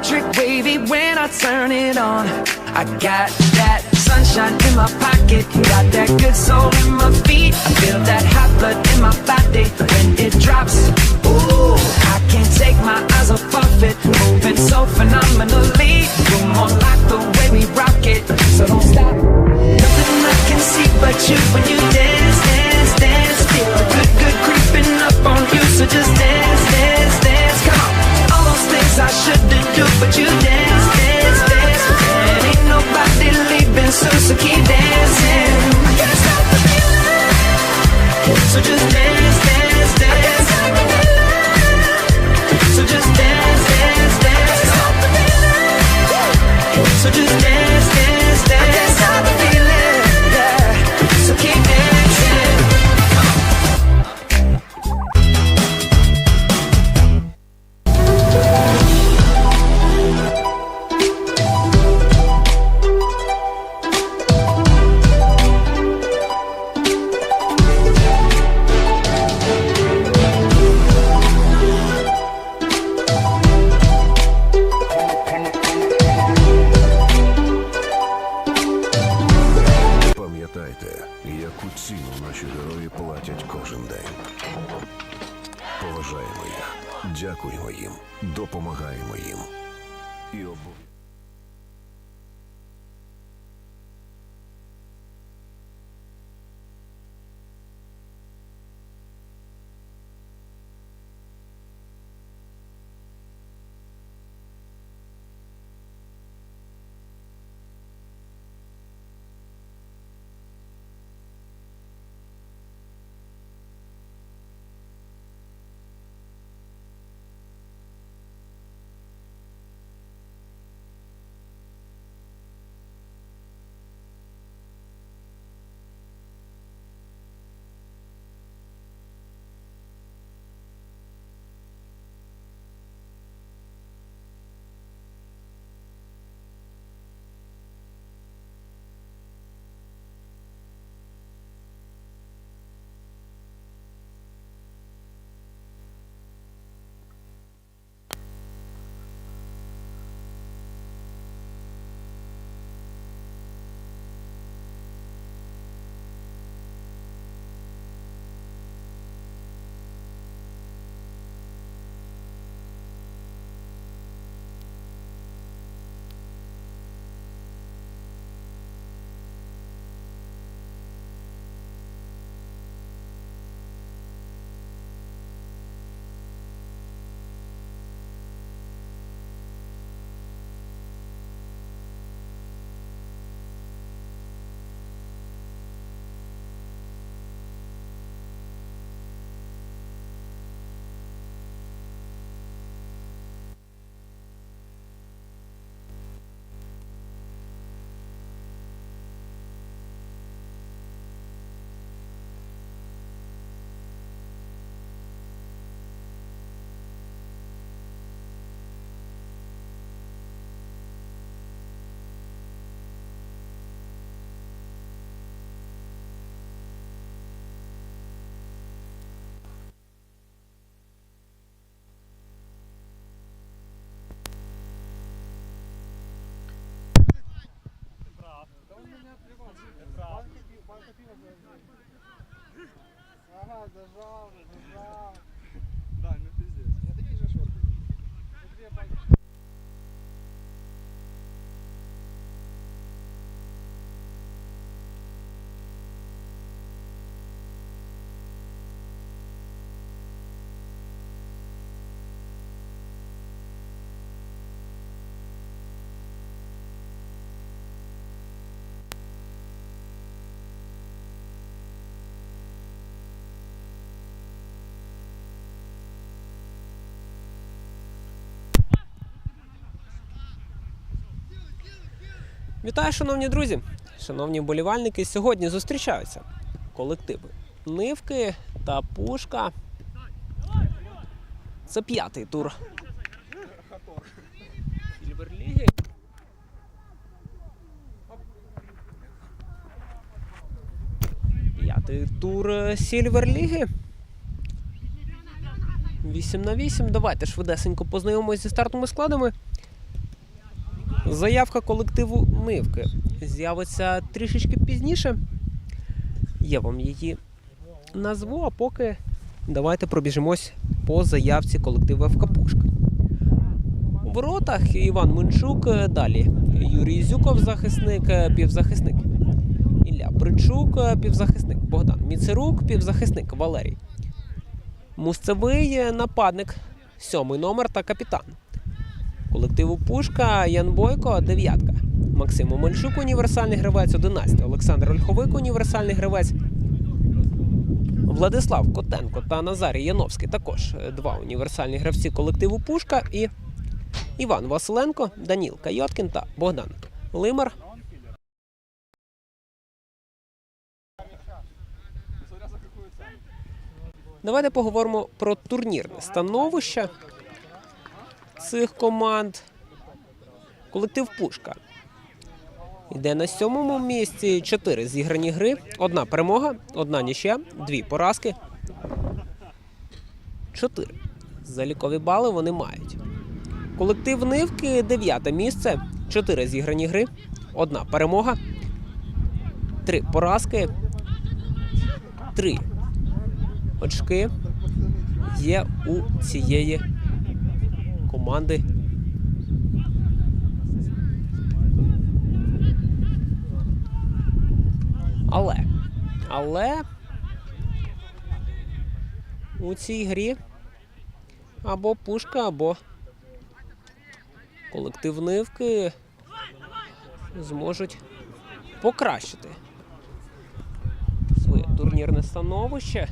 electric wavy when I turn it on. I got that sunshine in my pocket, got that good soul in my feet. I feel that hot blood in my body when it drops. Ooh, I can't take my eyes off of it, moving so phenomenally. You're more like the way we rock it, so don't stop. Nothing I can see but you when you dance, Ага, зажал, зажал. Да, ну пиздец. Я такие же шорты. Две пальцы. Вітаю, шановні друзі, шановні вболівальники. Сьогодні зустрічаються колективи Нивки та Пушка. Це п'ятий тур. Сільверліги. П'ятий тур Сільверліги. 8 на 8. Давайте швидесенько познайомимося зі стартовими складами. Заявка колективу Нивки з'явиться трішечки пізніше. Я вам її назву, а поки давайте пробіжимось по заявці колективу ФК Пушка. У воротах Іван Минчук, е, далі Юрій Зюков, захисник, півзахисник. Ілля Причук, е, півзахисник. Богдан Міцерук, півзахисник Валерій. Мусцевий нападник, сьомий номер та капітан. Колективу Пушка Ян Бойко, дев'ятка. Максим Омельчук, універсальний гравець, 11. Олександр Ольховик, універсальний гравець. Владислав Котенко та Назарій Яновський також е, два універсальні гравці колективу Пушка і Іван Василенко, Даніл Кайоткін та Богдан Лимар. Давайте поговоримо про турнірне становище цих команд. Колектив Пушка. Йде на сьомому місці чотири зіграні гри, одна перемога, одна нічия, дві поразки. Чотири. Залікові бали вони мають. Колектив Нивки дев'яте місце, чотири зіграні гри, одна перемога, три поразки, три очки є у цієї команди. Але, але у цій грі або пушка, або колектив Нивки зможуть покращити своє турнірне становище.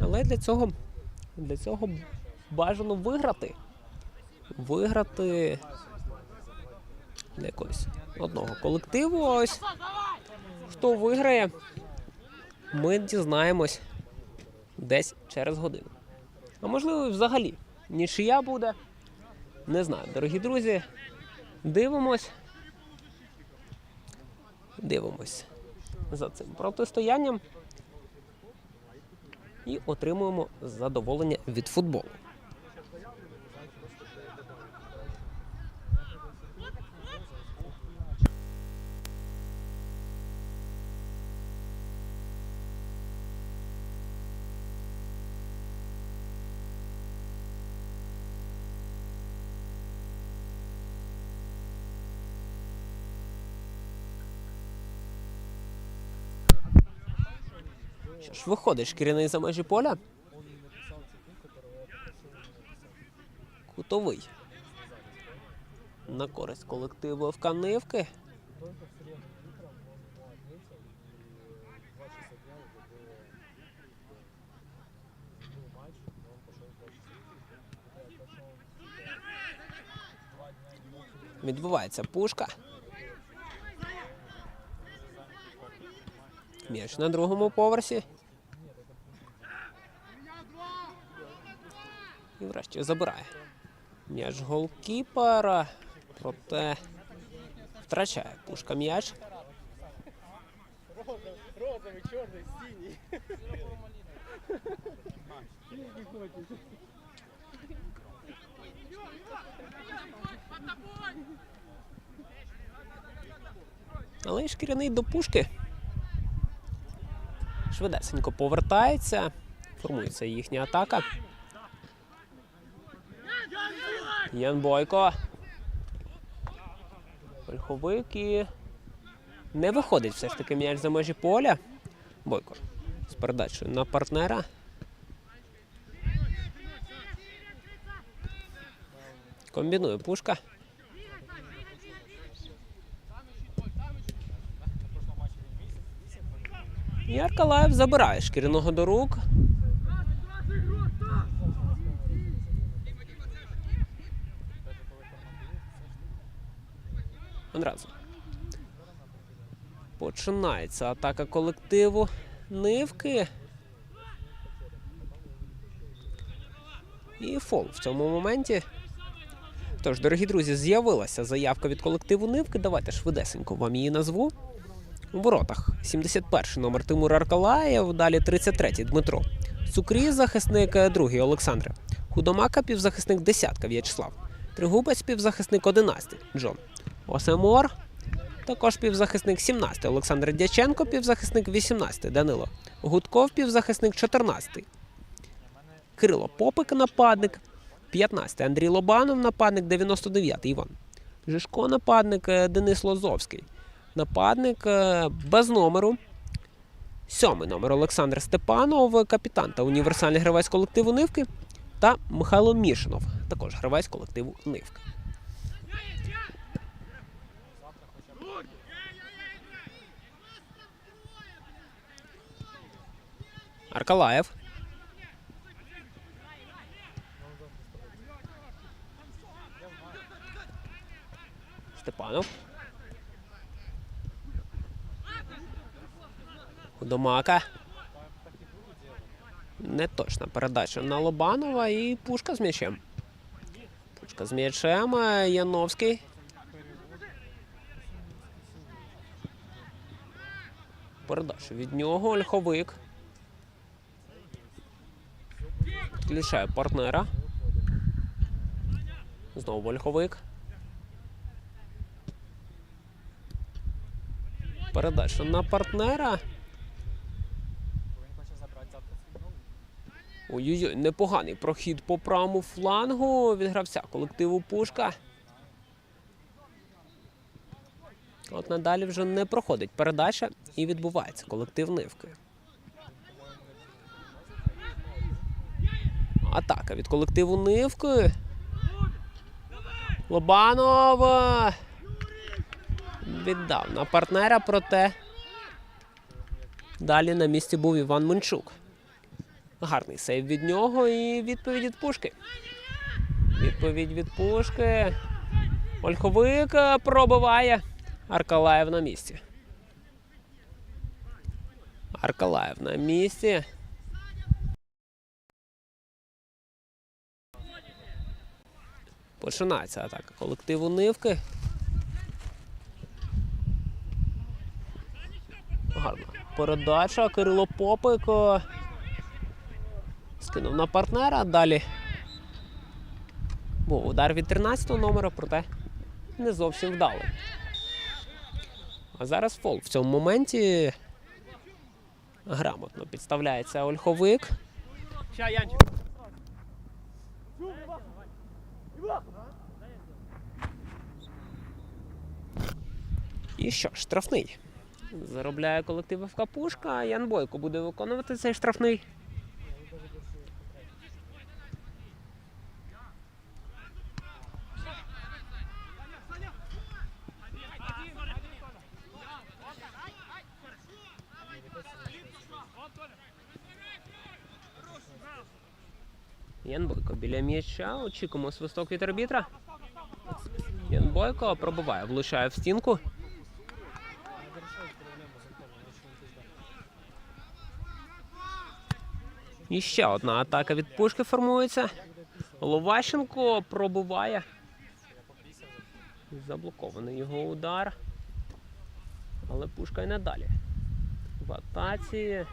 Але для цього, для цього бажано виграти. Виграти для якогось одного колективу. Ось хто виграє, ми дізнаємось десь через годину. А можливо, взагалі нічия буде. Не знаю, дорогі друзі. Дивимось. Дивимось за цим протистоянням і отримуємо задоволення від футболу. Що ж, виходить шкіряний за межі поля. Кутовий. На користь колективу ФК Нивки. Відбувається пушка. М'яч на другому поверсі. І врешті забирає. М'яч голкіпера. Проте втрачає пушка м'яч. Розовий, чорний, синій. Але шкіряний до пушки. Швидесенько повертається. Формується їхня атака. Ян Бойко. Ольховик і не виходить все ж таки м'яч за межі поля. Бойко з передачею на партнера. Комбінує пушка. І Аркалаєв забирає шкіряного до рук. Одразу. Починається атака колективу Нивки. І фол в цьому моменті. Тож, дорогі друзі, з'явилася заявка від колективу Нивки. Давайте швидесенько вам її назву. У воротах 71 номер Тимур Аркалаєв, далі 33-й Дмитро. Цукрі захисник, другий Олександр. Худомака півзахисник десятка В'ячеслав. Тригубець півзахисник 11 Джон Осемор. Також півзахисник 17 Олександр Дяченко, півзахисник 18 Данило Гудков, півзахисник 14 Кирило Попик, нападник 15 Андрій Лобанов, нападник 99 Іван Жишко, нападник е, Денис Лозовський. Нападник без номеру. Сьомий номер Олександр Степанов, капітан та універсальний гравець колективу Нивки. Та Михайло Мішинов, також гравець колективу Нивки. Аркалаєв. Степанов. Домака. Не точна передача на Лобанова і пушка з м'ячем. Пушка з м'ячем. е, Яновський. Передача від нього. Ольховик. Підключає партнера. Знову Ольховик. Передача на партнера. Ой-ой-ой, непоганий прохід по правому флангу від гравця колективу Пушка. От надалі вже не проходить передача і відбувається колектив Нивки. Атака від колективу Нивки. Лобанов е, віддав на партнера, проте далі на місці був Іван Мончук. Гарний сейв від нього і відповідь від пушки. Відповідь від пушки. Ольховик е, пробиває. Аркалаєв на місці. Аркалаєв на місці. Починається атака колективу Нивки. Гарна передача. Кирило Попик. Скинув на партнера. Далі був удар від 13-го номера, проте не зовсім вдалий. А зараз фол. В цьому моменті грамотно підставляється Ольховик. І що штрафний. Заробляє колектив ФК Пушка. Ян Бойко буде виконувати цей штрафний. Біля м'яча. Очікуємо свисток від арбітра. Ян Бойко пробиває, влучає в стінку. І ще одна атака від пушки формується. Ловащенко пробиває. Заблокований його удар. Але пушка й надалі. В атаці.